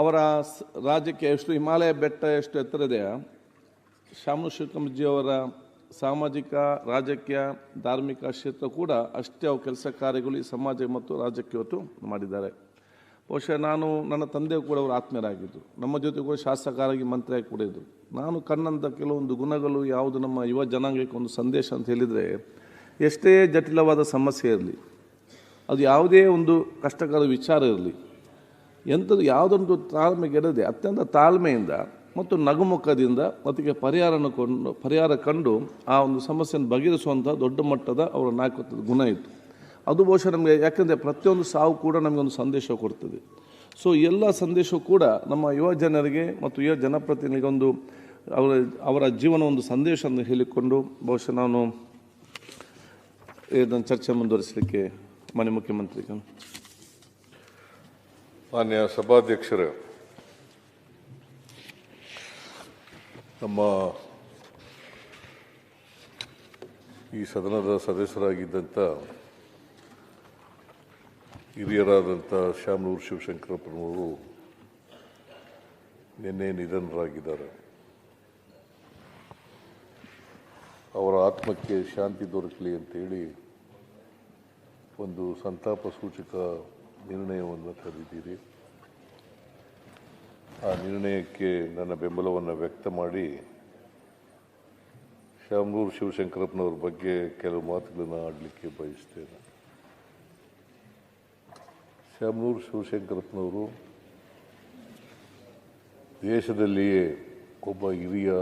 ಅವರ ರಾಜ್ಯಕ್ಕೆ ಎಷ್ಟು, ಹಿಮಾಲಯ ಬೆಟ್ಟ ಎಷ್ಟು ಎತ್ತರ ಶ್ಯಾಮು ಶಿವಕಂಜಿಯವರ ಸಾಮಾಜಿಕ, ರಾಜಕೀಯ, ಧಾರ್ಮಿಕ ಕ್ಷೇತ್ರ ಕೂಡ ಅಷ್ಟೇ ಅವು ಕೆಲಸ ಕಾರ್ಯಗಳು ಈ ಸಮಾಜ ಮತ್ತು ರಾಜ್ಯಕ್ಕೆ ಇವತ್ತು ಮಾಡಿದ್ದಾರೆ. ಬಹುಶಃ ನಾನು, ನನ್ನ ತಂದೆ ಕೂಡ ಅವರು ಆತ್ಮೀಯರಾಗಿದ್ದರು ನಮ್ಮ ಜೊತೆ ಕೂಡ ಶಾಸಕರಾಗಿ ಮಂತ್ರಿಯಾಗಿ ಕೂಡ ಇದ್ದರು ನಾನು ಕಣ್ಣಂಥ ಕೆಲವೊಂದು ಗುಣಗಳು, ಯಾವುದು ನಮ್ಮ ಯುವ ಜನಾಂಗಕ್ಕೆ ಒಂದು ಸಂದೇಶ ಅಂತ ಹೇಳಿದರೆ, ಎಷ್ಟೇ ಜಟಿಲವಾದ ಸಮಸ್ಯೆ ಇರಲಿ, ಅದು ಯಾವುದೇ ಒಂದು ಕಷ್ಟಕರ ವಿಚಾರ ಇರಲಿ ಎಂಥದ್ದು ಯಾವುದೊಂದು ತಾಳ್ಮೆಗೆಡದೆ ಅತ್ಯಂತ ತಾಳ್ಮೆಯಿಂದ ಮತ್ತು ನಗುಮುಖದಿಂದ ಅದಕ್ಕೆ ಪರಿಹಾರನ ಕೊಂಡು, ಪರಿಹಾರ ಕಂಡು ಆ ಒಂದು ಸಮಸ್ಯೆಯನ್ನು ಬಗೆಹರಿಸುವಂಥ ದೊಡ್ಡ ಮಟ್ಟದ ಅವರ ನಾಯಕತ್ವದ ಗುಣ ಇತ್ತು. ಅದು ಬಹುಶಃ ನಮಗೆ ಯಾಕೆಂದರೆ ಪ್ರತಿಯೊಂದು ಸಾವು ಕೂಡ ನಮಗೆ ಒಂದು ಸಂದೇಶ ಕೊಡ್ತದೆ. ಸೊ ಎಲ್ಲ ಸಂದೇಶವು ಕೂಡ ನಮ್ಮ ಯುವ ಜನರಿಗೆ ಮತ್ತು ಯುವ ಜನಪ್ರತಿನಿಧಿಗೆ ಒಂದು ಅವರ ಅವರ ಜೀವನ ಒಂದು ಸಂದೇಶವನ್ನು ಹೇಳಿಕೊಂಡು ಬಹುಶಃ ನಾನು ಇದನ್ನು ಚರ್ಚೆ ಮುಂದುವರಿಸಲಿಕ್ಕೆ ಮಾನ್ಯ ಮುಖ್ಯಮಂತ್ರಿಗಳು ಮಾನ್ಯ ಸಭಾಧ್ಯಕ್ಷರೇ, ನಮ್ಮ ಈ ಸದನದ ಸದಸ್ಯರಾಗಿದ್ದಂಥ ಹಿರಿಯರಾದಂಥ ಶ್ಯಾಮನೂರು ಶಿವಶಂಕರಪ್ಪನವರು ನಿನ್ನೆ ನಿಧನರಾಗಿದ್ದಾರೆ. ಅವರ ಆತ್ಮಕ್ಕೆ ಶಾಂತಿ ದೊರಕಲಿ ಅಂತೇಳಿ ಒಂದು ಸಂತಾಪ ಸೂಚಕ ನಿರ್ಣಯವನ್ನು ತರಿದ್ದೀರಿ ಆ ನಿರ್ಣಯಕ್ಕೆ ನನ್ನ ಬೆಂಬಲವನ್ನು ವ್ಯಕ್ತ ಮಾಡಿ ಶಾಮನೂರು ಶಿವಶಂಕರಪ್ಪನವ್ರ ಬಗ್ಗೆ ಕೆಲವು ಮಾತುಗಳನ್ನು ಆಡಲಿಕ್ಕೆ ಬಯಸ್ತೇನೆ. ಶಾಮನೂರು ಶಿವಶಂಕರಪ್ಪನವರು ದೇಶದಲ್ಲಿಯೇ ಒಬ್ಬ ಹಿರಿಯ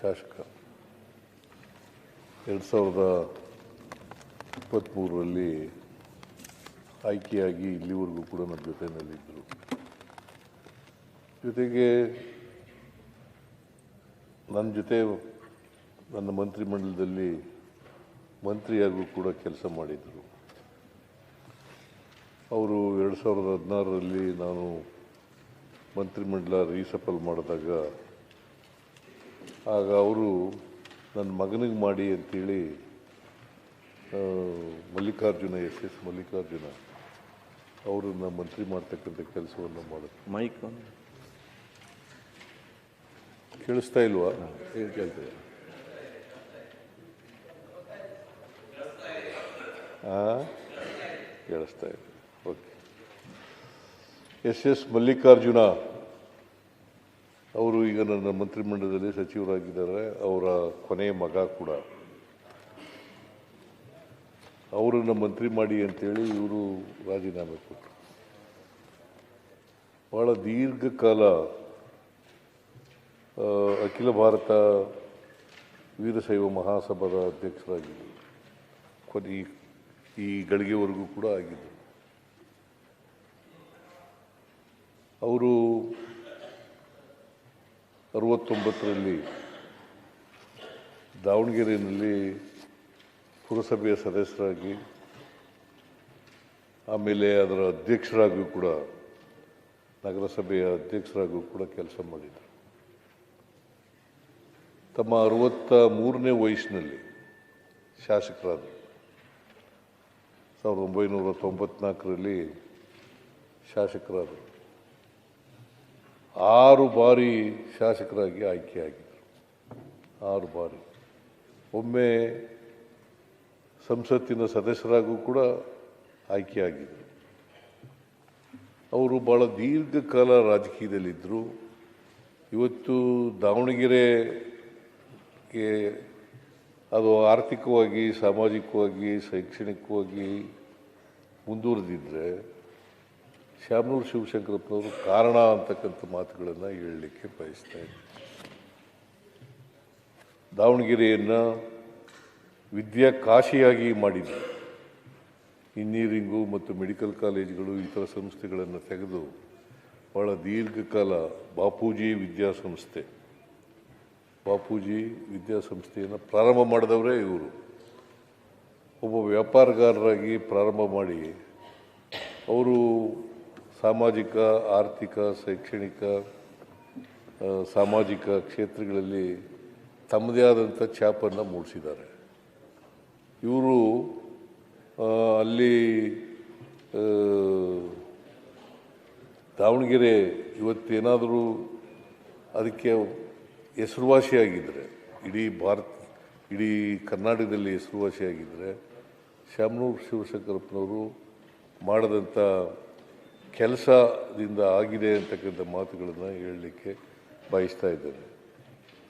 ಶಾಸಕ. ಎರಡು ಸಾವಿರದ ಇಪ್ಪತ್ತ್ಮೂರರಲ್ಲಿ ಆಯ್ಕೆಯಾಗಿ ಇಲ್ಲಿವರೆಗೂ ಕೂಡ ನಮ್ಮ ಜೊತೆಯಲ್ಲಿದ್ದರು. ಜೊತೆಗೆ ನನ್ನ ಜೊತೆ ನನ್ನ ಮಂತ್ರಿಮಂಡಲದಲ್ಲಿ ಮಂತ್ರಿಯಾಗೂ ಕೂಡ ಕೆಲಸ ಮಾಡಿದರು ಅವರು ಎರಡು ಸಾವಿರದ ಹದಿನಾರರಲ್ಲಿ ನಾನು ಮಂತ್ರಿಮಂಡಲ ರೀಸಫಲ್ ಮಾಡಿದಾಗ, ಆಗ ಅವರು ನನ್ನ ಮಗನಿಗೆ ಮಾಡಿ ಅಂತೇಳಿ ಮಲ್ಲಿಕಾರ್ಜುನ, ಎಸ್ ಎಸ್ ಮಲ್ಲಿಕಾರ್ಜುನ ಅವರನ್ನು ಮಂತ್ರಿ ಮಾಡ್ತಕ್ಕಂಥ ಕೆಲಸವನ್ನು ಮಾಡುತ್ತೆ ಮೈಕ್ ಕೇಳಿಸ್ತಾ ಇಲ್ವಾ? ಕೇಳ್ತೇವೆ ಆ? ಕೇಳಿಸ್ತಾ ಇದೆ. ಓಕೆ. ಎಸ್ ಎಸ್ ಮಲ್ಲಿಕಾರ್ಜುನ ಅವರು ಈಗ ನನ್ನ ಮಂತ್ರಿಮಂಡಲದಲ್ಲಿ ಸಚಿವರಾಗಿದ್ದಾರೆ. ಅವರ ಕೊನೆಯ ಮಗ ಕೂಡ. ಅವರನ್ನು ಮಂತ್ರಿ ಮಾಡಿ ಅಂತೇಳಿ ಇವರು ರಾಜೀನಾಮೆ ಕೊಟ್ಟರು. ಬಹಳ ದೀರ್ಘಕಾಲ ಅಖಿಲ ಭಾರತ ವೀರಶೈವ ಮಹಾಸಭಾದ ಅಧ್ಯಕ್ಷರಾಗಿದ್ದರು. ಕೊನೆ ಈ ಗಳಿಗೆವರೆಗೂ ಕೂಡ ಆಗಿದ್ದರು. ಅವರು ಅರವತ್ತೊಂಬತ್ತರಲ್ಲಿ ದಾವಣಗೆರೆಯಲ್ಲಿ ಪುರಸಭೆಯ ಸದಸ್ಯರಾಗಿ, ಆಮೇಲೆ ಅದರ ಅಧ್ಯಕ್ಷರಾಗಿಯೂ ಕೂಡ, ನಗರಸಭೆಯ ಅಧ್ಯಕ್ಷರಾಗಿಯೂ ಕೂಡ ಕೆಲಸ ಮಾಡಿದರು. ತಮ್ಮ ಅರವತ್ತ ಮೂರನೇ ವಯಸ್ಸಿನಲ್ಲಿ ಶಾಸಕರಾದರು. ಸಾವಿರದ ಒಂಬೈನೂರ ತೊಂಬತ್ನಾಲ್ಕರಲ್ಲಿ ಶಾಸಕರಾದರು. ಆರು ಬಾರಿ ಶಾಸಕರಾಗಿ ಆಯ್ಕೆಯಾಗಿದ್ದರು ಆರು ಬಾರಿ. ಒಮ್ಮೆ ಸಂಸತ್ತಿನ ಸದಸ್ಯರಾಗೂ ಕೂಡ ಆಯ್ಕೆಯಾಗಿದ್ದರು ಅವರು ಭಾಳ ದೀರ್ಘಕಾಲ ರಾಜಕೀಯದಲ್ಲಿದ್ದರು. ಇವತ್ತು ದಾವಣಗೆರೆಗೆ ಅದು ಆರ್ಥಿಕವಾಗಿ, ಸಾಮಾಜಿಕವಾಗಿ, ಶೈಕ್ಷಣಿಕವಾಗಿ ಮುಂದುವರೆದಿದ್ದರೆ ಶ್ಯಾಮನೂರು ಶಿವಶಂಕರಪ್ಪನವರು ಕಾರಣ ಅಂತಕ್ಕಂಥ ಮಾತುಗಳನ್ನು ಹೇಳಲಿಕ್ಕೆ ಬಯಸ್ತಾ ಇದ್ದೀನಿ ದಾವಣಗೆರೆಯನ್ನು ವಿದ್ಯಾ ಕಾಶಿಯಾಗಿ ಮಾಡಿದೆ ಇಂಜಿನಿಯರಿಂಗು ಮತ್ತು ಮೆಡಿಕಲ್ ಕಾಲೇಜುಗಳು ಇತರ ಸಂಸ್ಥೆಗಳನ್ನು ತೆಗೆದು ಭಾಳ ದೀರ್ಘಕಾಲ ಬಾಪೂಜಿ ವಿದ್ಯಾಸಂಸ್ಥೆ. ಬಾಪೂಜಿ ವಿದ್ಯಾಸಂಸ್ಥೆಯನ್ನು ಪ್ರಾರಂಭ ಮಾಡಿದವರೇ ಇವರು. ಒಬ್ಬ ವ್ಯಾಪಾರಗಾರರಾಗಿ ಪ್ರಾರಂಭ ಮಾಡಿ ಅವರು ಸಾಮಾಜಿಕ, ಆರ್ಥಿಕ, ಶೈಕ್ಷಣಿಕ ಸಾಮಾಜಿಕ ಕ್ಷೇತ್ರಗಳಲ್ಲಿ ತಮ್ಮದೇ ಆದಂಥ ಛಾಪನ್ನು ಮೂಡಿಸಿದ್ದಾರೆ. ಇವರು ಅಲ್ಲಿ ದಾವಣಗೆರೆ ಇವತ್ತೇನಾದರೂ ಅದಕ್ಕೆ ಹೆಸರುವಾಸಿಯಾಗಿದ್ದರೆ ಇಡೀ ಭಾರತ, ಇಡೀ ಕರ್ನಾಟಕದಲ್ಲಿ ಹೆಸರುವಾಸಿಯಾಗಿದ್ದರೆ ಶಾಮನೂರು ಶಿವಶಂಕರಪ್ಪನವರು ಮಾಡಿದಂಥ ಕೆಲಸದಿಂದ ಆಗಿದೆ ಅಂತಕ್ಕಂಥ ಮಾತುಗಳನ್ನು ಹೇಳಲಿಕ್ಕೆ ಬಯಸ್ತಾ ಇದ್ದೇನೆ.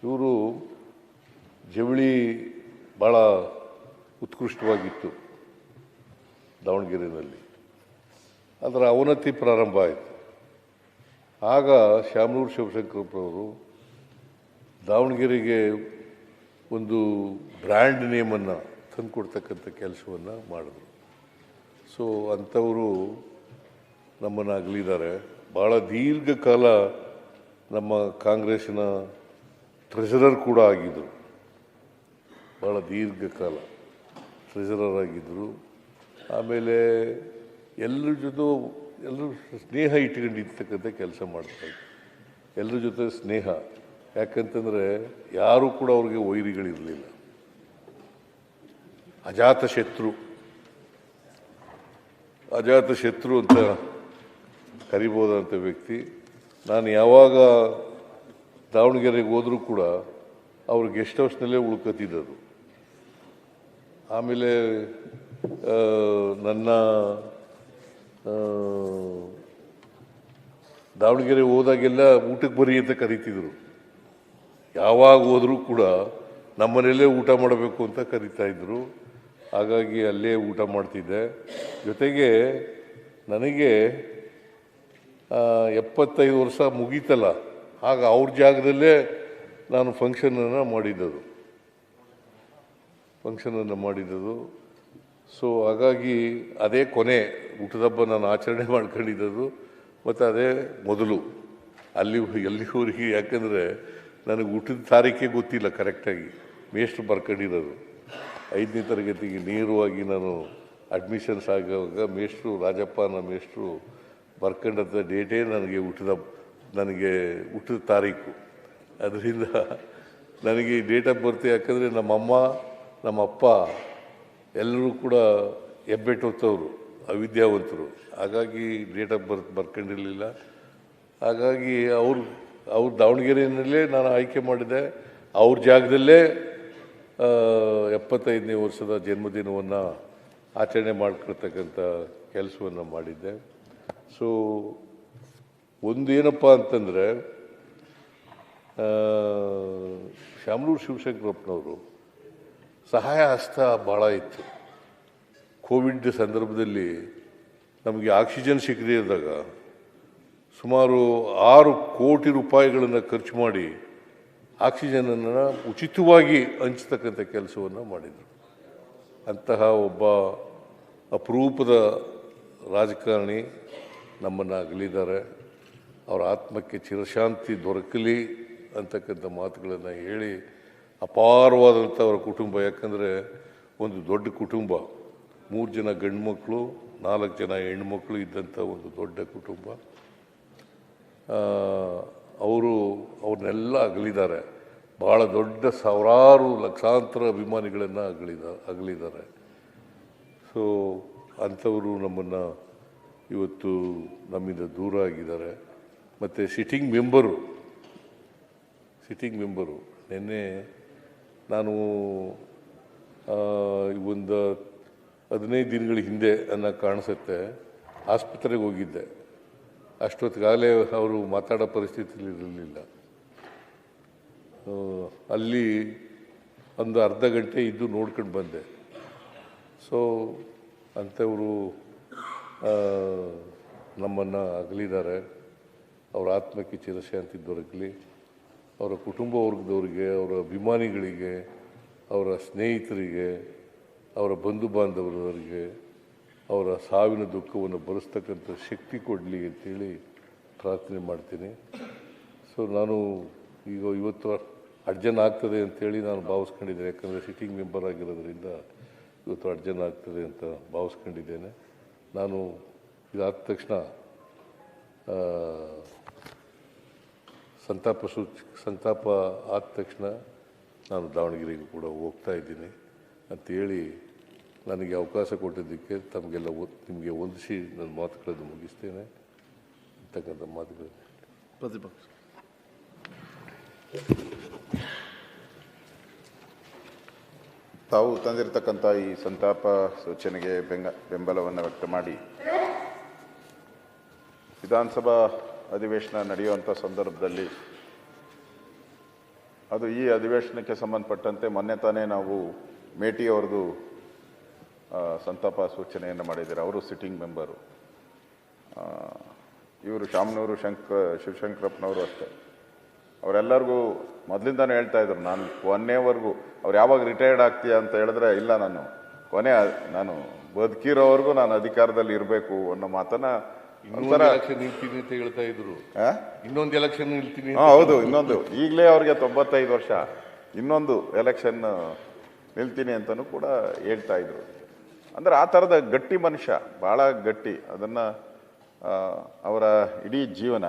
ಇವರು ಜವಳಿ ಭಾಳ ಉತ್ಕೃಷ್ಟವಾಗಿತ್ತು ದಾವಣಗೆರೆಯಲ್ಲಿ. ಅದರ ಅವನತಿ ಪ್ರಾರಂಭ ಆಯಿತು. ಆಗ ಶಾಮನೂರು ಶಿವಶಂಕರಪ್ಪನವರು ದಾವಣಗೆರೆಗೆ ಒಂದು ಬ್ರ್ಯಾಂಡ್ ನೇಮನ್ನು ತಂದುಕೊಡ್ತಕ್ಕಂಥ ಕೆಲಸವನ್ನು ಮಾಡಿದ್ರು. ಸೊ, ಅಂಥವರು ನಮ್ಮನ್ನು ಅಗಲಿದ್ದಾರೆ. ಭಾಳ ದೀರ್ಘಕಾಲ ನಮ್ಮ ಕಾಂಗ್ರೆಸ್ಸಿನ ಟ್ರೆಷರರ್ ಕೂಡ ಆಗಿದ್ದರು ಭಾಳ ದೀರ್ಘಕಾಲ ಟ್ರೆಷರರ್ ಆಗಿದ್ದರು. ಆಮೇಲೆ ಎಲ್ಲರ ಜೊತೆ ಎಲ್ಲರೂ ಸ್ನೇಹ ಇಟ್ಕೊಂಡಿರ್ತಕ್ಕಂಥ ಕೆಲಸ ಮಾಡ್ತಾರೆ. ಎಲ್ಲರ ಜೊತೆ ಸ್ನೇಹ. ಯಾಕಂತಂದರೆ ಯಾರೂ ಕೂಡ ಅವ್ರಿಗೆ ವೈರಿಗಳಿರಲಿಲ್ಲ. ಅಜಾತ ಶತ್ರು. ಅಜಾತ ಶತ್ರು ಅಂತ ಕರಿಬೋದಂಥ ವ್ಯಕ್ತಿ. ನಾನು ಯಾವಾಗ ದಾವಣಗೆರೆಗೆ ಹೋದರೂ ಕೂಡ ಅವ್ರ ಗೆಸ್ಟ್ ಹೌಸ್ನಲ್ಲೇ ಉಳ್ಕೊತಿದ್ದದು. ಆಮೇಲೆ ನನ್ನ ದಾವಣಗೆರೆ ಹೋದಾಗೆಲ್ಲ ಊಟಕ್ಕೆ ಬರಿ ಅಂತ ಕರಿತಿದ್ರು. ಯಾವಾಗ ಹೋದರೂ ಕೂಡ ನಮ್ಮನೆಯಲ್ಲೇ ಊಟ ಮಾಡಬೇಕು ಅಂತ ಕರಿತಾ ಇದ್ರು. ಹಾಗಾಗಿ ಅಲ್ಲೇ ಊಟ ಮಾಡ್ತಿದ್ದೆ. ಜೊತೆಗೆ ನನಗೆ ಎಪ್ಪತ್ತೈದು ವರ್ಷ ಮುಗೀತಲ್ಲ. ಆಗ ಅವ್ರ ಜಾಗದಲ್ಲೇ ನಾನು ಫಂಕ್ಷನನ್ನು ಮಾಡಿದ್ದದು. ಫಂಕ್ಷನನ್ನು ಮಾಡಿದ್ದದು ಸೊ ಹಾಗಾಗಿ ಅದೇ ಕೊನೆ ಊಟದ ಹಬ್ಬ ನಾನು ಆಚರಣೆ ಮಾಡ್ಕೊಂಡಿದ್ದದು, ಮತ್ತು ಅದೇ ಮೊದಲು. ಅಲ್ಲಿ ಎಲ್ಲಿವರೆಗೆ ಯಾಕಂದರೆ ನನಗೆ ಊಟದ ತಾರೀಖೇ ಗೊತ್ತಿಲ್ಲ ಕರೆಕ್ಟಾಗಿ. ಮೇಷ್ಟ್ರು ಬರ್ಕೊಂಡಿರೋದು. ಐದನೇ ತರಗತಿಗೆ ನೇರವಾಗಿ ನಾನು ಅಡ್ಮಿಷನ್ಸ್ ಆಗುವಾಗ ಮೇಷ್ಟ್ರು ರಾಜಪ್ಪ ನಮ್ಮ ಮೇಷ್ಟ್ರು ಬರ್ಕೊಂಡಂಥ ಡೇಟೇ ನನಗೆ ಊಟದ ನನಗೆ ಊಟದ ತಾರೀಕು. ಅದರಿಂದ ನನಗೆ ಡೇಟ್ ಆಫ್ ಬರ್ತ್ ಯಾಕಂದರೆ ನಮ್ಮಮ್ಮ ನಮ್ಮಪ್ಪ ಎಲ್ಲರೂ ಕೂಡ ಹೆಬ್ಬೆಟ್ಟೊತ್ತವರು, ಅವಿದ್ಯಾವಂತರು. ಹಾಗಾಗಿ ಡೇಟ್ ಆಫ್ ಬರ್ತ್ ಬರ್ಕೊಂಡಿರಲಿಲ್ಲ. ಹಾಗಾಗಿ ಅವ್ರು, ಅವ್ರ ದಾವಣಗೆರೆಯಲ್ಲೇ ನಾನು ಆಯ್ಕೆ ಮಾಡಿದೆ. ಅವ್ರ ಜಾಗದಲ್ಲೇ ಎಪ್ಪತ್ತೈದನೇ ವರ್ಷದ ಜನ್ಮದಿನವನ್ನು ಆಚರಣೆ ಮಾಡ್ಕೊಳ್ತಕ್ಕಂಥ ಕೆಲಸವನ್ನು ಮಾಡಿದ್ದೆ. ಸೊ ಒಂದೇನಪ್ಪ ಅಂತಂದರೆ ಶಾಮನೂರು ಶಿವಶಂಕರಪ್ಪನವರು ಸಹಾಯ ಹಸ್ತ ಭಾಳ ಇತ್ತು. ಕೋವಿಡ್ ಸಂದರ್ಭದಲ್ಲಿ ನಮಗೆ ಆಕ್ಸಿಜನ್ ಸಿಕ್ಕದೇ ಇದ್ದಾಗ ಸುಮಾರು ಆರು ಕೋಟಿ ರೂಪಾಯಿಗಳನ್ನು ಖರ್ಚು ಮಾಡಿ ಆಕ್ಸಿಜನನ್ನು ಉಚಿತವಾಗಿ ಹಂಚ್ತಕ್ಕಂಥ ಕೆಲಸವನ್ನು ಮಾಡಿದರು. ಅಂತಹ ಒಬ್ಬ ಅಪರೂಪದ ರಾಜಕಾರಣಿ ನಮ್ಮನ್ನು ಅಗಲಿದ್ದಾರೆ. ಅವರ ಆತ್ಮಕ್ಕೆ ಚಿರಶಾಂತಿ ದೊರಕಲಿ ಅಂತಕ್ಕಂಥ ಮಾತುಗಳನ್ನು ಹೇಳಿ ಅಪಾರವಾದಂಥ ಅವರ ಕುಟುಂಬ. ಯಾಕಂದರೆ ಒಂದು ದೊಡ್ಡ ಕುಟುಂಬ, ಮೂರು ಜನ ಗಂಡು ಮಕ್ಕಳು ನಾಲ್ಕು ಜನ ಹೆಣ್ಮಕ್ಳು ಇದ್ದಂಥ ಒಂದು ದೊಡ್ಡ ಕುಟುಂಬ. ಅವರು ಅವ್ರನ್ನೆಲ್ಲ ಅಗಲಿದ್ದಾರೆ. ಭಾಳ ದೊಡ್ಡ ಸಾವಿರಾರು ಲಕ್ಷಾಂತರ ಅಭಿಮಾನಿಗಳನ್ನು ಅಗಲಿದ, ಅಗಲಿದ್ದಾರೆ. ಸೊ ಅಂಥವರು ನಮ್ಮನ್ನು ಇವತ್ತು ನಮ್ಮಿಂದ ದೂರ ಆಗಿದ್ದಾರೆ. ಮತ್ತು ಸಿಟ್ಟಿಂಗ್ ಮೆಂಬರು ಸಿಟ್ಟಿಂಗ್ ಮೆಂಬರು ನಿನ್ನೆ ನಾನು ಒಂದು ಹದಿನೈದು ದಿನಗಳ ಹಿಂದೆ ಅನ್ನೋ ಕಾಣಿಸುತ್ತೆ, ಆಸ್ಪತ್ರೆಗೆ ಹೋಗಿದ್ದೆ. ಅಷ್ಟೊತ್ತಿಗಾಗಲೇ ಅವರು ಮಾತಾಡೋ ಪರಿಸ್ಥಿತಿಯಲ್ಲಿ ಇರಲಿಲ್ಲ. ಅಲ್ಲಿ ಒಂದು ಅರ್ಧ ಗಂಟೆ ಇದ್ದು ನೋಡ್ಕೊಂಡು ಬಂದೆ. ಸೊ ಅಂಥವರು ನಮ್ಮನ್ನು ಅಗಲಿದ್ದಾರೆ. ಅವರ ಆತ್ಮಕ್ಕೆ ಚಿರಶಾಂತಿ ದೊರಕಲಿ ಅವರ ಕುಟುಂಬ ವರ್ಗದವರಿಗೆ, ಅವರ ಅಭಿಮಾನಿಗಳಿಗೆ, ಅವರ ಸ್ನೇಹಿತರಿಗೆ, ಅವರ ಬಂಧು ಬಾಂಧವರವರಿಗೆ, ಅವರ ಸಾವಿನ ದುಃಖವನ್ನು ಭರಿಸ್ತಕ್ಕಂಥ ಶಕ್ತಿ ಕೊಡಲಿ ಅಂತೇಳಿ ಪ್ರಾರ್ಥನೆ ಮಾಡ್ತೀನಿ. ಸೊ ನಾನು ಈಗ ಇವತ್ತು ಅಡ್ಜನ್ ಆಗ್ತದೆ ಅಂತೇಳಿ ನಾನು ಭಾವಿಸ್ಕೊಂಡಿದ್ದೇನೆ. ಯಾಕಂದರೆ ಸಿಟ್ಟಿಂಗ್ ಮೆಂಬರ್ ಆಗಿರೋದ್ರಿಂದ ಇವತ್ತು ಅಡ್ಜನ್ ಆಗ್ತದೆ ಅಂತ ಭಾವಿಸ್ಕೊಂಡಿದ್ದೇನೆ. ನಾನು ಇದಾದ ತಕ್ಷಣ ಸಂತಾಪ ಸೂಚ ಸಂತಾಪ ಆದ ತಕ್ಷಣ ನಾನು ದಾವಣಗೆರೆಗೆ ಕೂಡ ಹೋಗ್ತಾ ಇದ್ದೀನಿ ಅಂತೇಳಿ ನನಗೆ ಅವಕಾಶ ಕೊಟ್ಟಿದ್ದಕ್ಕೆ ತಮಗೆಲ್ಲ ನಿಮಗೆ ಹೊಂದಿಸಿ ನನ್ನ ಮಾತುಗಳನ್ನು ಮುಗಿಸ್ತೇನೆ. ಅಂತಕ್ಕಂಥ ಮಾತುಗಳು ಪ್ರತಿಪಕ್ಷ. ತಾವು ತಂದಿರತಕ್ಕಂಥ ಈ ಸಂತಾಪ ಸೂಚನೆಗೆ ಬೆಂಗ ಬೆಂಬಲವನ್ನು ವ್ಯಕ್ತ ಮಾಡಿ ವಿಧಾನಸಭಾ ಅಧಿವೇಶನ ನಡೆಯುವಂಥ ಸಂದರ್ಭದಲ್ಲಿ ಅದು ಈ ಅಧಿವೇಶನಕ್ಕೆ ಸಂಬಂಧಪಟ್ಟಂತೆ ಮೊನ್ನೆ ತಾನೇ ನಾವು ಮೇಟಿ ಅವ್ರದ್ದು ಸಂತಾಪ ಸೂಚನೆಯನ್ನು ಮಾಡಿದ್ದಾರೆ. ಅವರು ಸಿಟ್ಟಿಂಗ್ ಮೆಂಬರು. ಇವರು ಶಾಮನೂರು ಶಂಕ, ಶಿವಶಂಕರಪ್ಪನವರು ಅಷ್ಟೇ. ಅವರೆಲ್ಲರಿಗೂ ಮೊದಲಿಂದನೂ ಹೇಳ್ತಾ ಇದ್ರು, ನಾನು ಕೊನೆವರೆಗೂ, ಅವ್ರು ಯಾವಾಗ ರಿಟೈರ್ಡ್ ಆಗ್ತೀಯ ಅಂತ ಹೇಳಿದ್ರೆ ಇಲ್ಲ ನಾನು. ಕೊನೆ, ನಾನು ಬದುಕಿರೋವರೆಗೂ ನಾನು ಅಧಿಕಾರದಲ್ಲಿ ಇರಬೇಕು ಅನ್ನೋ ಮಾತನ್ನ ಇನ್ನೊಂದು ಎಲೆಕ್ಷನ್ ನಿಲ್ತೀನಿ ಅಂತ ಹೇಳ್ತಾ ಇದ್ರು? ಇನ್ನೊಂದು ಎಲೆಕ್ಷನ್ ನಿಲ್ತೀನಿ ಹಾ, ಹೌದು ಇನ್ನೊಂದು. ಈಗಲೇ ಅವ್ರಿಗೆ ತೊಂಬತ್ತೈದು ವರ್ಷ. ಇನ್ನೊಂದು ಎಲೆಕ್ಷನ್ ನಿಲ್ತೀನಿ ಅಂತಲೂ ಕೂಡ ಹೇಳ್ತಾ ಇದ್ರು. ಅಂದ್ರೆ ಆ ಥರದ ಗಟ್ಟಿ ಮನುಷ್ಯ ಭಾಳ ಗಟ್ಟಿ. ಅದನ್ನ ಅವರ ಇಡೀ ಜೀವನ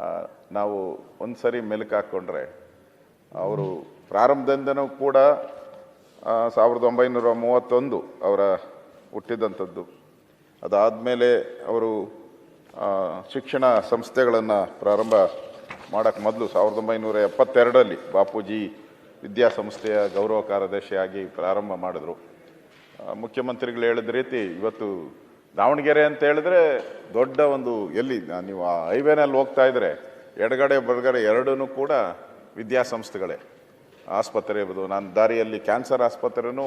ನಾವು ನಾವು ಒಂದ್ಸರಿ ಮೆಲುಕು ಹಾಕ್ಕೊಂಡ್ರೆ ಅವರು ಪ್ರಾರಂಭದಿಂದನೂ ಕೂಡ ಸಾವಿರದ ಒಂಬೈನೂರ ಮೂವತ್ತೊಂದು ಅವರ ಹುಟ್ಟಿದಂಥದ್ದು. ಅದಾದಮೇಲೆ ಅವರು ಶಿಕ್ಷಣ ಸಂಸ್ಥೆಗಳನ್ನು ಪ್ರಾರಂಭ ಮಾಡೋಕ್ಕೆ ಮೊದಲು ಸಾವಿರದ ಒಂಬೈನೂರ ಎಪ್ಪತ್ತೆರಡರಲ್ಲಿ ಬಾಪೂಜಿ ವಿದ್ಯಾಸಂಸ್ಥೆಯ ಗೌರವ ಕಾರ್ಯದರ್ಶಿಯಾಗಿ ಪ್ರಾರಂಭ ಮಾಡಿದ್ರು. ಮುಖ್ಯಮಂತ್ರಿಗಳು ಹೇಳಿದ ರೀತಿ ಇವತ್ತು ದಾವಣಗೆರೆ ಅಂತ ಹೇಳಿದ್ರೆ ದೊಡ್ಡ ಒಂದು ಎಲ್ಲಿ, ನೀವು ಆ ಹೈವೇನಲ್ಲಿ ಹೋಗ್ತಾ ಇದ್ದರೆ ಎಡಗಡೆ ಬಡಗಡೆ ಎರಡೂ ಕೂಡ ವಿದ್ಯಾಸಂಸ್ಥೆಗಳೇ. ಆಸ್ಪತ್ರೆ ಇರ್ಬೋದು, ನಾನು ದಾರಿಯಲ್ಲಿ ಕ್ಯಾನ್ಸರ್ ಆಸ್ಪತ್ರೆನೂ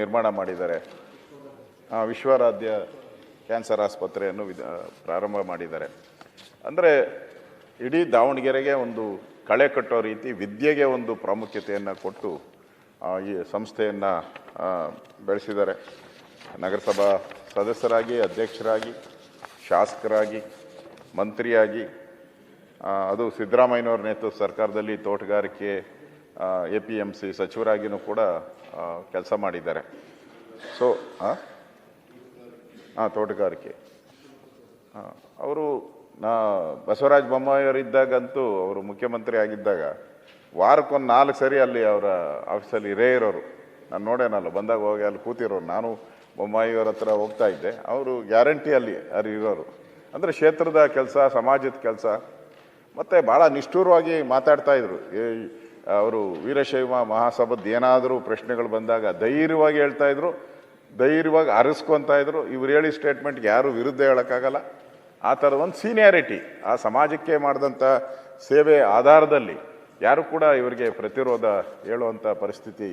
ನಿರ್ಮಾಣ ಮಾಡಿದ್ದಾರೆ. ವಿಶ್ವರಾಧ್ಯ ಕ್ಯಾನ್ಸರ್ ಆಸ್ಪತ್ರೆಯನ್ನು ವಿಧ ಪ್ರಾರಂಭ ಮಾಡಿದ್ದಾರೆ. ಅಂದರೆ ಇಡೀ ದಾವಣಗೆರೆಗೆ ಒಂದು ಕಳೆ ಕಟ್ಟೋ ರೀತಿ, ವಿದ್ಯೆಗೆ ಒಂದು ಪ್ರಾಮುಖ್ಯತೆಯನ್ನು ಕೊಟ್ಟು ಈ ಸಂಸ್ಥೆಯನ್ನು ಬೆಳೆಸಿದ್ದಾರೆ. ನಗರಸಭಾ ಸದಸ್ಯರಾಗಿ, ಅಧ್ಯಕ್ಷರಾಗಿ, ಶಾಸಕರಾಗಿ, ಮಂತ್ರಿಯಾಗಿ ಅದು ಸಿದ್ದರಾಮಯ್ಯನವ್ರ ನೇತೃತ್ವ ಸರ್ಕಾರದಲ್ಲಿ ತೋಟಗಾರಿಕೆ ಎ ಪಿ ಎಂ ಸಿ ಸಚಿವರಾಗಿಯೂ ಕೂಡ ಕೆಲಸ ಮಾಡಿದ್ದಾರೆ. ಸೊ ಹಾಂ ಹಾಂ ತೋಟಗಾರಿಕೆ ಅವರು ನಾ ಬಸವರಾಜ ಬೊಮ್ಮಾಯಿಯವರಿದ್ದಾಗಂತೂ ಅವರು ಮುಖ್ಯಮಂತ್ರಿ ಆಗಿದ್ದಾಗ ವಾರಕ್ಕೊಂದು ನಾಲ್ಕು ಸರಿ ಅಲ್ಲಿ ಅವರ ಆಫೀಸಲ್ಲಿ ಇರೇ ಇರೋರು. ನಾನು ನೋಡೇನಲ್ಲ ಬಂದಾಗ ಹೋಗಿ ಅಲ್ಲಿ ಕೂತಿರೋರು. ನಾನು ಬೊಮ್ಮಾಯಿಯವರ ಹತ್ರ ಹೋಗ್ತಾ ಇದ್ದೆ. ಅವರು ಗ್ಯಾರಂಟಿ ಅಲ್ಲಿ ಇರೋರು. ಅಂದರೆ ಕ್ಷೇತ್ರದ ಕೆಲಸ, ಸಮಾಜದ ಕೆಲಸ. ಮತ್ತು ಭಾಳ ನಿಷ್ಠುರವಾಗಿ ಮಾತಾಡ್ತಾ ಇದ್ರು. ಅವರು ವೀರಶೈವ ಮಹಾಸಭದ ಏನಾದರೂ ಪ್ರಶ್ನೆಗಳು ಬಂದಾಗ ಧೈರ್ಯವಾಗಿ ಹೇಳ್ತಾ ಇದ್ರು. ಧೈರ್ಯವಾಗಿ ಅರಸ್ಕೊತಾ ಇದ್ರು. ಇವ್ರು ಹೇಳಿ ಸ್ಟೇಟ್ಮೆಂಟ್ಗೆ ಯಾರು ವಿರುದ್ಧ ಹೇಳೋಕ್ಕಾಗಲ್ಲ. ಆ ಥರದ ಒಂದು ಸೀನಿಯಾರಿಟಿ ಆ ಸಮಾಜಕ್ಕೆ ಮಾಡಿದಂಥ ಸೇವೆ ಆಧಾರದಲ್ಲಿ ಯಾರು ಕೂಡ ಇವರಿಗೆ ಪ್ರತಿರೋಧ ಹೇಳುವಂಥ ಪರಿಸ್ಥಿತಿ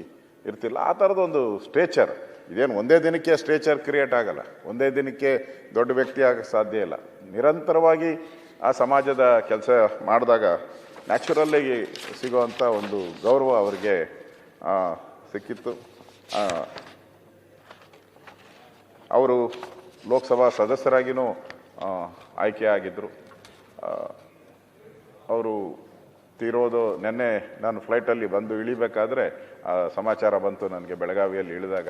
ಇರ್ತಿಲ್ಲ. ಆ ಥರದ ಒಂದು ಸ್ಟೇಚರ್ ಇದೇನು ಒಂದೇ ದಿನಕ್ಕೆ ಸ್ಟೇಚರ್ ಕ್ರಿಯೇಟ್ ಆಗಲ್ಲ. ಒಂದೇ ದಿನಕ್ಕೆ ದೊಡ್ಡ ವ್ಯಕ್ತಿ ಆಗಕ್ಕೆ ಸಾಧ್ಯ ಇಲ್ಲ. ನಿರಂತರವಾಗಿ ಆ ಸಮಾಜದ ಕೆಲಸ ಮಾಡಿದಾಗ ನ್ಯಾಚುರಲ್ಲಾಗಿ ಸಿಗುವಂಥ ಒಂದು ಗೌರವ ಅವರಿಗೆ ಸಿಕ್ಕಿತ್ತು. ಅವರು ಲೋಕಸಭಾ ಸದಸ್ಯರಾಗಿಯೂ ಆಯ್ಕೆ ಆಗಿದ್ದರು ಅವರು ತೀರೋದು ನಿನ್ನೆ ನಾನು ಫ್ಲೈಟಲ್ಲಿ ಬಂದು ಇಳಿಬೇಕಾದ್ರೆ ಸಮಾಚಾರ ಬಂತು ನನಗೆ ಬೆಳಗಾವಿಯಲ್ಲಿ ಇಳಿದಾಗ.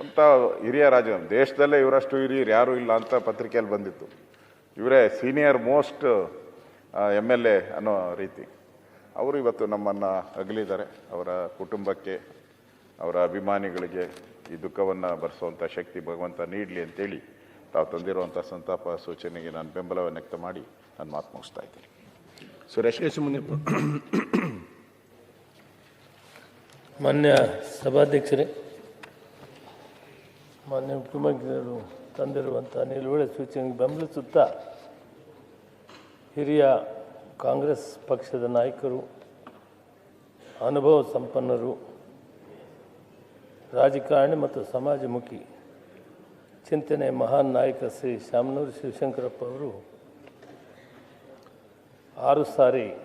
ಅಂತ ಹಿರಿಯ ರಾಜ, ದೇಶದಲ್ಲೇ ಇವರಷ್ಟು ಹಿರಿಯರು ಯಾರೂ ಇಲ್ಲ ಅಂತ ಪತ್ರಿಕೆಯಲ್ಲಿ ಬಂದಿತ್ತು. ಇವರೇ senior most M L A ಅನ್ನೋ ರೀತಿ. ಅವರು ಇವತ್ತು ನಮ್ಮನ್ನು ಅಗಲಿದ್ದಾರೆ. ಅವರ ಕುಟುಂಬಕ್ಕೆ ಅವರ ಅಭಿಮಾನಿಗಳಿಗೆ ಈ ದುಃಖವನ್ನು ಬರೆಸುವಂಥ ಶಕ್ತಿ ಭಗವಂತ ನೀಡಲಿ ಅಂತೇಳಿ ತಾವು ತಂದಿರುವಂಥ ಸಂತಾಪ ಸೂಚನೆಗೆ ನಾನು ಬೆಂಬಲವನ್ನು ವ್ಯಕ್ತ ಮಾಡಿ ನಾನು ಮಾತು ಮುಗಿಸ್ತಾ ಇದ್ದೀನಿ. ಸುರೇಶ್. ಮುನಿಯಪ್ಪ ಮಾನ್ಯ ಸಭಾಧ್ಯಕ್ಷರೇ ಮಾನ್ಯ ಮುಖ್ಯಮಂತ್ರಿಗಳು ತಂದಿರುವಂಥ ನಿಲುವಳಿ ಸೂಚನೆಗೆ ಬೆಂಬಲಿಸುತ್ತಾ ಹಿರಿಯ ಕಾಂಗ್ರೆಸ್ ಪಕ್ಷದ ನಾಯಕರು ಅನುಭವ ಸಂಪನ್ನರು ರಾಜಕಾರಣಿ ಮತ್ತು ಸಮಾಜಮುಖಿ, ಚಿಂತನೆ ಮಹಾನ್ ನಾಯಕ ಶ್ರೀ ಶಾಮನೂರು ಶಿವಶಂಕರಪ್ಪ ಅವರು ಆರು ಸಾರಿ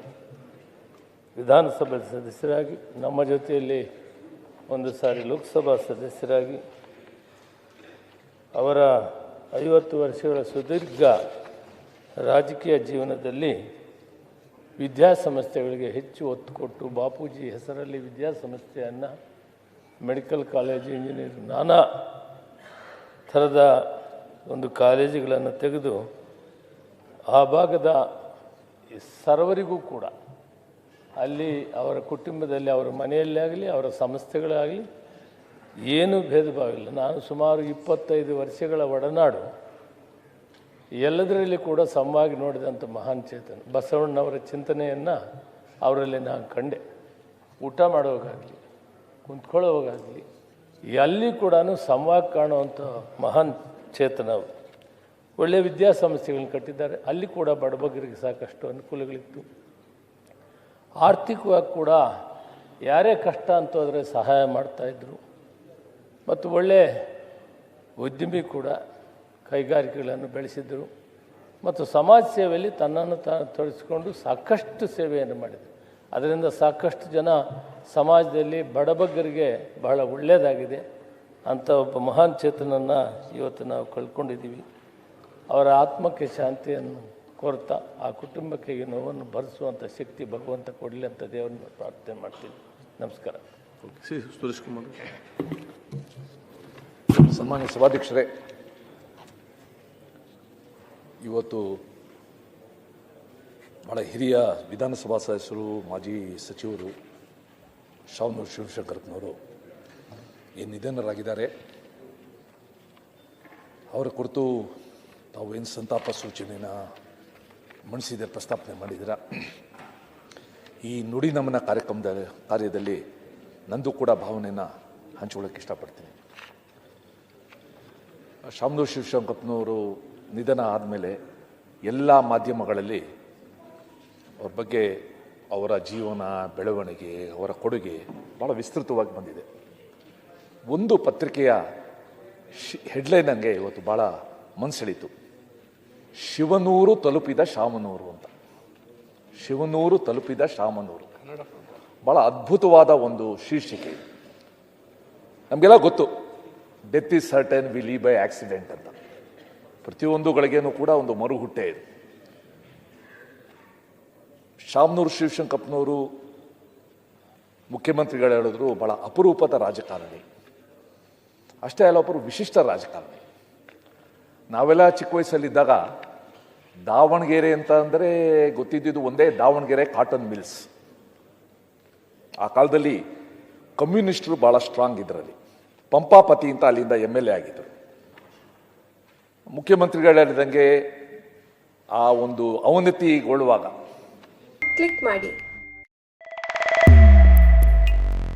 ವಿಧಾನಸಭೆ ಸದಸ್ಯರಾಗಿ, ನಮ್ಮ ಜೊತೆಯಲ್ಲಿ ಒಂದು ಸಾರಿ ಲೋಕಸಭಾ ಸದಸ್ಯರಾಗಿ, ಅವರ ಐವತ್ತು ವರ್ಷಗಳ ಸುದೀರ್ಘ ರಾಜಕೀಯ ಜೀವನದಲ್ಲಿ ವಿದ್ಯಾಸಂಸ್ಥೆಗಳಿಗೆ ಹೆಚ್ಚು ಒತ್ತು ಕೊಟ್ಟು, ಬಾಪೂಜಿ ಹೆಸರಲ್ಲಿ ವಿದ್ಯಾಸಂಸ್ಥೆಯನ್ನು ಮೆಡಿಕಲ್ ಕಾಲೇಜ್ ಇಂಜಿನಿಯರ್. ನಾನಾ ಥರದ ಒಂದು ಕಾಲೇಜುಗಳನ್ನು ತೆಗೆದು ಆ ಭಾಗದ ಸರ್ವರಿಗೂ ಕೂಡ ಅಲ್ಲಿ ಅವರ ಕುಟುಂಬದಲ್ಲಿ, ಅವರ ಮನೆಯಲ್ಲೇ ಆಗಲಿ ಅವರ ಸಂಸ್ಥೆಗಳಾಗಲಿ ಏನೂ ಭೇದ ಭಾವ ಇಲ್ಲ ನಾನು ಸುಮಾರು ಇಪ್ಪತ್ತೈದು ವರ್ಷಗಳ ಒಡನಾಡು ಎಲ್ಲದರಲ್ಲಿ ಕೂಡ ಸಮವಾಗಿ ನೋಡಿದಂಥ ಮಹಾನ್ ಚೇತನ. ಬಸವಣ್ಣವರ ಚಿಂತನೆಯನ್ನು ಅವರಲ್ಲಿ ನಾನು ಕಂಡೆ. ಊಟ ಮಾಡುವಾಗಲಿ ಕುಂತ್ಕೊಳ್ಳೋವಾಗಲಿ ಎಲ್ಲಿ ಕೂಡ ಸಮವಾಗಿ ಕಾಣುವಂಥ ಮಹಾನ್ ಚೇತನ ಅವರು. ಒಳ್ಳೆಯ ವಿದ್ಯಾಸಂಸ್ಥೆಗಳನ್ನ ಕಟ್ಟಿದ್ದಾರೆ. ಅಲ್ಲಿ ಕೂಡ ಬಡಬಗರಿಗೆ ಸಾಕಷ್ಟು ಅನುಕೂಲಗಳಿತ್ತು. ಆರ್ಥಿಕವಾಗಿ ಕೂಡ ಯಾರೇ ಕಷ್ಟ ಅಂತ ಹೋದರೆ ಸಹಾಯ ಮಾಡ್ತಾಯಿದ್ರು ಮತ್ತು ಒಳ್ಳೆ ಉದ್ಯಮಿ ಕೂಡ ಕೈಗಾರಿಕೆಗಳನ್ನು ಬೆಳೆಸಿದರು. ಮತ್ತು ಸಮಾಜ ಸೇವೆಯಲ್ಲಿ ತನ್ನನ್ನು ತಾನು ತೊಡಗಿಸಿಕೊಂಡು ಸಾಕಷ್ಟು ಸೇವೆಯನ್ನು ಮಾಡಿದರು. ಅದರಿಂದ ಸಾಕಷ್ಟು ಜನ ಸಮಾಜದಲ್ಲಿ ಬಡಬಗ್ಗರಿಗೆ ಬಹಳ ಒಳ್ಳೆಯದಾಗಿದೆ. ಅಂಥ ಒಬ್ಬ ಮಹಾನ್ ಚೇತನನ್ನು ಇವತ್ತು ನಾವು ಕಳ್ಕೊಂಡಿದ್ದೀವಿ. ಅವರ ಆತ್ಮಕ್ಕೆ ಶಾಂತಿಯನ್ನು ಕೊರ್ತಾ ಆ ಕುಟುಂಬಕ್ಕೆ ಈ ನೋವನ್ನು ಭರಿಸುವಂಥ ಶಕ್ತಿ ಭಗವಂತ ಕೊಡಲಿ ಅಂತ ದೇವರನ್ನ ಪ್ರಾರ್ಥನೆ ಮಾಡ್ತೀನಿ. ನಮಸ್ಕಾರ. ಸುರೇಶ್ ಕುಮಾರ್. ಸನ್ಮಾನ್ಯ ಸಭಾಧ್ಯಕ್ಷರೇ ಇವತ್ತು ಭಾಳ ಹಿರಿಯ ವಿಧಾನಸಭಾ ಸದಸ್ಯರು, ಮಾಜಿ ಸಚಿವರು ಶಾವನೂರು ಶಿವಶಂಕರಪ್ಪನವರು ಏನು ನಿಧನರಾಗಿದ್ದಾರೆ. ಅವರ ಕುರಿತು ತಾವು ಏನು ಸಂತಾಪ ಸೂಚನೆನ ಮಂಡಿಸಿದ ಪ್ರಸ್ತಾಪನೆ ಮಾಡಿದ್ದೀರ? ಈ ನುಡಿ ನಮನ ಕಾರ್ಯಕ್ರಮದ ಕಾರ್ಯದಲ್ಲಿ ನಂದು ಕೂಡ ಭಾವನೆಯನ್ನು ಹಂಚಿಕೊಳ್ಳೋಕೆ ಇಷ್ಟಪಡ್ತೀನಿ. ಶಾಮನೂರು ಶಿವಶಂಕರಪ್ಪನವರು ನಿಧನ ಆದಮೇಲೆ ಎಲ್ಲ ಮಾಧ್ಯಮಗಳಲ್ಲಿ ಅವ್ರ ಬಗ್ಗೆ ಅವರ ಜೀವನ, ಬೆಳವಣಿಗೆ, ಅವರ ಕೊಡುಗೆ ಭಾಳ ವಿಸ್ತೃತವಾಗಿ ಬಂದಿದೆ. ಒಂದು ಪತ್ರಿಕೆಯ ಶಿ ಹೆಡ್ಲೈನ್ ನನಗೆ ಇವತ್ತು ಭಾಳ ಮನಸ್ಸೆಳೀತು ಶಿವನೂರು ತಲುಪಿದ ಶಾಮನೂರು ಅಂತ. ಶಿವನೂರು ತಲುಪಿದ ಶಾಮನೂರು. ಭಾಳ ಅದ್ಭುತವಾದ ಒಂದು ಶೀರ್ಷಿಕೆ. ನಮಗೆಲ್ಲ ಗೊತ್ತು. Death is certain we leave by accident ಅಂತ. ಪ್ರತಿಯೊಂದುಗಳಿಗೇನು ಕೂಡ ಒಂದು ಮರುಹುಟ್ಟೆ ಇದೆ. ಶಾಮನೂರು ಶಿವಶಂಕಪ್ಪನವರು ಮುಖ್ಯಮಂತ್ರಿಗಳು ಹೇಳಿದ್ರು ಭಾಳ ಅಪರೂಪದ ರಾಜಕಾರಣಿ. ಅಷ್ಟೇ ಅಲ್ಲ, ಒಬ್ಬರು ವಿಶಿಷ್ಟ ರಾಜಕಾರಣಿ. ನಾವೆಲ್ಲ ಚಿಕ್ಕ ವಯಸ್ಸಲ್ಲಿದ್ದಾಗ ದಾವಣಗೆರೆ ಅಂತ ಅಂದರೆ ಗೊತ್ತಿದ್ದಿದ್ದು ಒಂದೇ ದಾವಣಗೆರೆ ಕಾಟನ್ ಮಿಲ್ಸ್. ಆ ಕಾಲದಲ್ಲಿ ಕಮ್ಯುನಿಸ್ಟರು ಭಾಳ ಸ್ಟ್ರಾಂಗ್ ಇದರಲ್ಲಿ. ಪಂಪಾಪತಿ ಅಂತ ಅಲ್ಲಿಂದ ಎಂ ಎಲ್ ಎ ಆಗಿದ್ದರು ಮುಖ್ಯಮಂತ್ರಿಗಳು ಹೇಳಿದಂಗೆ ಆ ಒಂದು ಅವನತಿಗೊಳ್ಳುವಾಗ ಕ್ಲಿಕ್ ಮಾಡಿ.